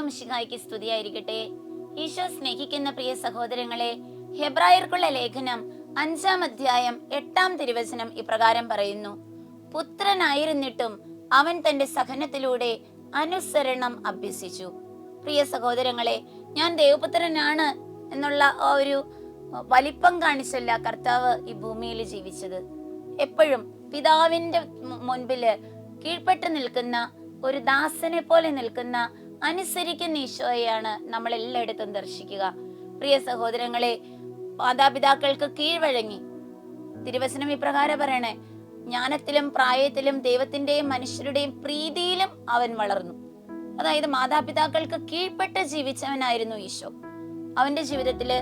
ഈശോ മിശിഹായ്ക്ക് സ്തുതിയായിരിക്കട്ടെ. ഈശോ സ്നേഹിക്കുന്ന പ്രിയ സഹോദരങ്ങളെ ഹെബ്രായർക്കുള്ള ലേഖനം അഞ്ചാം അധ്യായം എട്ടാം തിരുവചനം ഇപ്രകാരം പറയുന്നു. പുത്രനായിരുന്നിട്ടും അവൻ തന്റെ സഹനത്തിലൂടെ അനുസരണം അഭ്യസിച്ചു. പ്രിയ സഹോദരങ്ങളെ ഞാൻ ദേവപുത്രനാണ് എന്നുള്ള ആ ഒരു വലിപ്പം കാണിച്ചല്ല കർത്താവ് ഈ ഭൂമിയിൽ ജീവിച്ചത്. എപ്പോഴും പിതാവിന്റെ മുൻപിൽ കീഴ്പ്പെട്ട് നിൽക്കുന്ന ഒരു ദാസനെ പോലെ നിൽക്കുന്ന അനുസരിക്കുന്ന ഈശോയെയാണ് നമ്മൾ എല്ലായിടത്തും ദർശിക്കുക. പ്രിയ സഹോദരങ്ങളെ മാതാപിതാക്കൾക്ക് കീഴ്വഴങ്ങി. തിരുവചനം ഇപ്രകാരം പറയണേ ജ്ഞാനത്തിലും പ്രായത്തിലും ദൈവത്തിന്റെയും മനുഷ്യരുടെയും പ്രീതിയിലും അവൻ വളർന്നു. അതായത് മാതാപിതാക്കൾക്ക് കീഴ്പ്പെട്ട് ജീവിച്ചവനായിരുന്നു ഈശോ. അവന്റെ ജീവിതത്തിൽ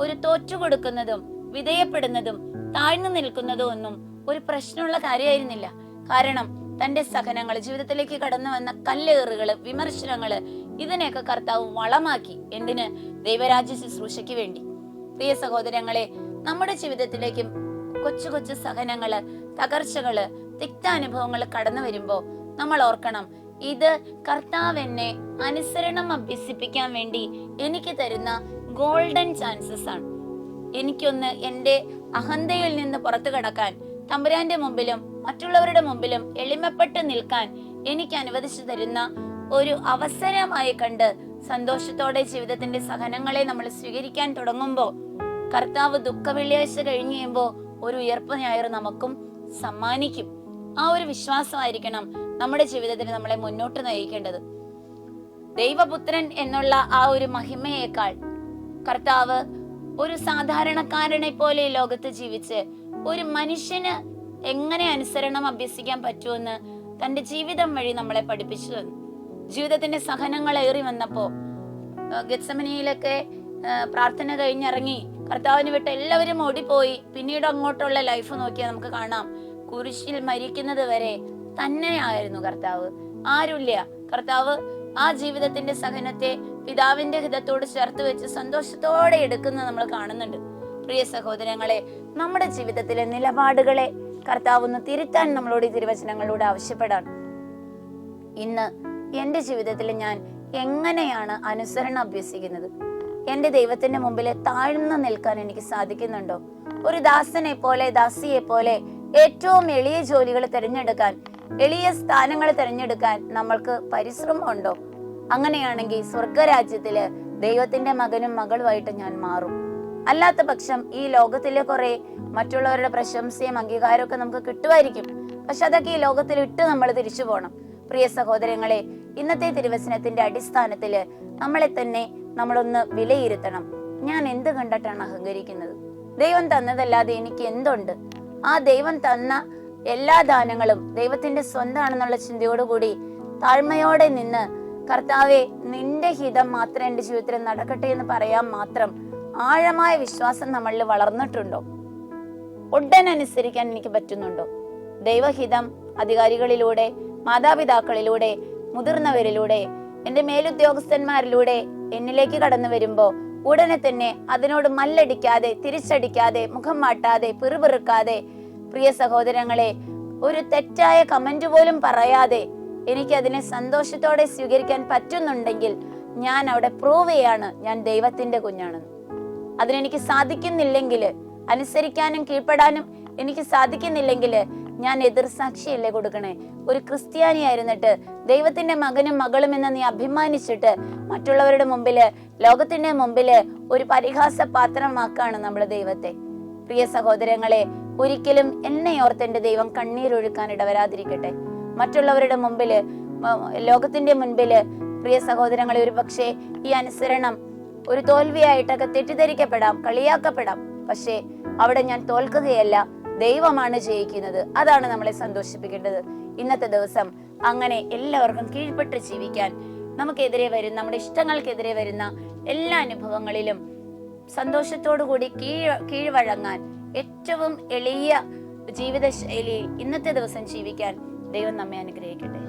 ഒരു തോറ്റുകൊടുക്കുന്നതും വിധേയപ്പെടുന്നതും താഴ്ന്നു നിൽക്കുന്നതും ഒന്നും ഒരു പ്രശ്നമുള്ള കാര്യമായിരുന്നില്ല. കാരണം തന്റെ സഹനങ്ങൾ ജീവിതത്തിലേക്ക് കടന്നു വന്ന കല്ലേറുകൾ വിമർശനങ്ങൾ ഇതിനെയൊക്കെ കർത്താവ് വളമാക്കി എന്തിന്? ദൈവരാജ്യ ശുശ്രൂഷയ്ക്ക് വേണ്ടി. പ്രിയ സഹോദരങ്ങളെ നമ്മുടെ ജീവിതത്തിലേക്കും കൊച്ചു കൊച്ചു സഹനങ്ങൾ തകർച്ചകൾ തിക്താനുഭവങ്ങൾ കടന്നു വരുമ്പോ നമ്മൾ ഓർക്കണം ഇത് കർത്താവ് എന്നെ അനുസരണം അഭ്യസിപ്പിക്കാൻ വേണ്ടി എനിക്ക് തരുന്ന ഗോൾഡൻ ചാൻസസ് ആണ്. എനിക്കൊന്ന് എന്റെ അഹന്തയിൽ നിന്ന് പുറത്തു കടക്കാൻ തമ്പുരാന്റെ മുമ്പിലും മറ്റുള്ളവരുടെ മുമ്പിലും എളിമപ്പെട്ട് നിൽക്കാൻ എനിക്ക് അനുവദിച്ചു തരുന്ന ഒരു അവസരമായി കണ്ട് സന്തോഷത്തോടെ ജീവിതത്തിന്റെ സഹനങ്ങളെ നമ്മൾ സ്വീകരിക്കാൻ തുടങ്ങുമ്പോൾ കർത്താവ് ദുഃഖ വെള്ളിയാഴ്ച കഴിഞ്ഞ് ഒരു ഉയർപ്പ് ഞായർ നമുക്കും സമ്മാനിക്കും. ആ ഒരു വിശ്വാസമായിരിക്കണം നമ്മുടെ ജീവിതത്തിൽ നമ്മളെ മുന്നോട്ട് നയിക്കേണ്ടത്. ദൈവപുത്രൻ എന്നുള്ള ആ ഒരു മഹിമയേക്കാൾ കർത്താവ് ഒരു സാധാരണക്കാരനെ പോലെ ലോകത്ത് ജീവിച്ച് ഒരു മനുഷ്യന് എങ്ങനെ അനുസരണം അഭ്യസിക്കാൻ പറ്റുമെന്ന് തന്റെ ജീവിതം വഴി നമ്മളെ പഠിപ്പിച്ചു തന്നു. ജീവിതത്തിന്റെ സഹനങ്ങൾ ഏറി വന്നപ്പോ ഗത്സമനിയിലൊക്കെ പ്രാർത്ഥന കഴിഞ്ഞിറങ്ങി കർത്താവിന് വിട്ട് എല്ലാവരും ഓടിപ്പോയി. പിന്നീട് അങ്ങോട്ടുള്ള ലൈഫ് നോക്കിയാൽ നമുക്ക് കാണാം. കുരിശിൽ മരിക്കുന്നത് വരെ തന്നെയായിരുന്നു കർത്താവ്. ആരുമില്ല കർത്താവ് ആ ജീവിതത്തിന്റെ സഹനത്തെ പിതാവിന്റെ ഹിതത്തോട് ചേർത്ത് വെച്ച് സന്തോഷത്തോടെ എടുക്കുന്നത് നമ്മൾ കാണുന്നുണ്ട്. പ്രിയ സഹോദരങ്ങളെ നമ്മുടെ ജീവിതത്തിലെ നിലപാടുകളെ കർത്താവ് ഒന്ന് തിരുത്താൻ നമ്മളോട് ഈ തിരുവചനങ്ങളിലൂടെ ആവശ്യപ്പെടാൻ. ഇന്ന് എന്റെ ജീവിതത്തിൽ ഞാൻ എങ്ങനെയാണ് അനുസരണം അഭ്യസിക്കുന്നത്? എന്റെ ദൈവത്തിന്റെ മുമ്പിൽ താഴ്ന്നു നിൽക്കാൻ എനിക്ക് സാധിക്കുന്നുണ്ടോ? ഒരു ദാസനെ പോലെ ദാസിയെ പോലെ ഏറ്റവും എളിയ ജോലികൾ തിരഞ്ഞെടുക്കാൻ എളിയ സ്ഥാനങ്ങൾ തിരഞ്ഞെടുക്കാൻ നമ്മൾക്ക് പരിശ്രമമുണ്ടോ അങ്ങനെയാണെങ്കിൽ സ്വർഗരാജ്യത്തിൽ ദൈവത്തിന്റെ മകനും മകളുമായിട്ട് ഞാൻ മാറും. അല്ലാത്ത പക്ഷം ഈ ലോകത്തിലെ കുറെ മറ്റുള്ളവരുടെ പ്രശംസയും അംഗീകാരവും ഒക്കെ നമുക്ക് കിട്ടുമായിരിക്കും. പക്ഷെ അതൊക്കെ ഈ ലോകത്തിൽ ഇട്ട് നമ്മൾ തിരിച്ചു പോകണം പ്രിയ സഹോദരങ്ങളെ ഇന്നത്തെ തിരുവചനത്തിന്റെ അടിസ്ഥാനത്തിൽ നമ്മളെ തന്നെ നമ്മളൊന്ന് വിലയിരുത്തണം. ഞാൻ എന്ത് കണ്ടിട്ടാണ് അഹങ്കരിക്കുന്നത്? ദൈവം തന്നതല്ലാതെ എനിക്ക് എന്തുണ്ട്? ആ ദൈവം തന്ന എല്ലാ ദാനങ്ങളും ദൈവത്തിന്റെ സ്വന്തമാണെന്നുള്ള ചിന്തയോടുകൂടി താഴ്മയോടെ നിന്ന് കർത്താവെ നിന്റെ ഹിതം മാത്രം എന്റെ ജീവിതത്തിൽ നടക്കട്ടെ എന്ന് പറയാൻ മാത്രം ആഴമായ വിശ്വാസം നമ്മളിൽ വളർന്നിട്ടുണ്ടോ? ഉടൻ അനുസരിക്കാൻ എനിക്ക് പറ്റുന്നുണ്ടോ? ദൈവഹിതം അധികാരികളിലൂടെ മാതാപിതാക്കളിലൂടെ മുതിർന്നവരിലൂടെ എന്റെ മേലുദ്യോഗസ്ഥന്മാരിലൂടെ എന്നിലേക്ക് കടന്നു വരുമ്പോ ഉടനെ തന്നെ അതിനോട് മല്ലടിക്കാതെ തിരിച്ചടിക്കാതെ മുഖം മാട്ടാതെ പിറുപിറുക്കാതെ പ്രിയ സഹോദരങ്ങളെ ഒരു തെറ്റായ കമന്റ് പോലും പറയാതെ എനിക്ക് അതിനെ സന്തോഷത്തോടെ സ്വീകരിക്കാൻ പറ്റുന്നുണ്ടെങ്കിൽ ഞാൻ അവിടെ പ്രൂവ് ചെയ്യാണ്. ഞാൻ ദൈവത്തിന്റെ കുഞ്ഞാണെന്ന്. അതിനെനിക്ക് സാധിക്കുന്നില്ലെങ്കിൽ അനുസരിക്കാനും കീഴ്പ്പെടാനും എനിക്ക് സാധിക്കുന്നില്ലെങ്കിൽ ഞാൻ എതിർസാക്ഷിയല്ലേ കൊടുക്കണേ? ഒരു ക്രിസ്ത്യാനി ആയിരുന്നിട്ട് ദൈവത്തിന്റെ മകനും മകളും എന്ന് നീ അഭിമാനിച്ചിട്ട് മറ്റുള്ളവരുടെ മുമ്പിൽ ലോകത്തിന്റെ മുമ്പിൽ ഒരു പരിഹാസ പാത്രമാക്കാണ് നമ്മൾ ദൈവത്തെ. പ്രിയ സഹോദരങ്ങളെ ഒരിക്കലും എന്നെ ഓർത്ത് എന്റെ ദൈവം കണ്ണീരൊഴുക്കാൻ ഇടവരാതിരിക്കട്ടെ. മറ്റുള്ളവരുടെ മുമ്പിൽ ലോകത്തിന്റെ മുൻപിൽ പ്രിയ സഹോദരങ്ങളെ ഒരു പക്ഷേ ഈ അനുസരണം ഒരു തോൽവിയായിട്ടൊക്കെ തെറ്റിദ്ധരിക്കപ്പെടാം കളിയാക്കപ്പെടാം. പക്ഷേ അവിടെ ഞാൻ തോൽക്കുകയല്ല ദൈവമാണ് ജയിക്കുന്നത്. അതാണ് നമ്മളെ സന്തോഷിപ്പിക്കേണ്ടത്. ഇന്നത്തെ ദിവസം അങ്ങനെ എല്ലാവർക്കും കീഴ്പ്പെട്ട് ജീവിക്കാൻ നമുക്കെതിരെ വരുന്ന നമ്മുടെ ഇഷ്ടങ്ങൾക്കെതിരെ വരുന്ന എല്ലാ അനുഭവങ്ങളിലും സന്തോഷത്തോടു കൂടി കീഴ് കീഴ്വഴങ്ങാൻ ഏറ്റവും എളിയ ജീവിതശൈലിയിൽ ഇന്നത്തെ ദിവസം ജീവിക്കാൻ ദൈവം നമ്മെ അനുഗ്രഹിക്കട്ടെ.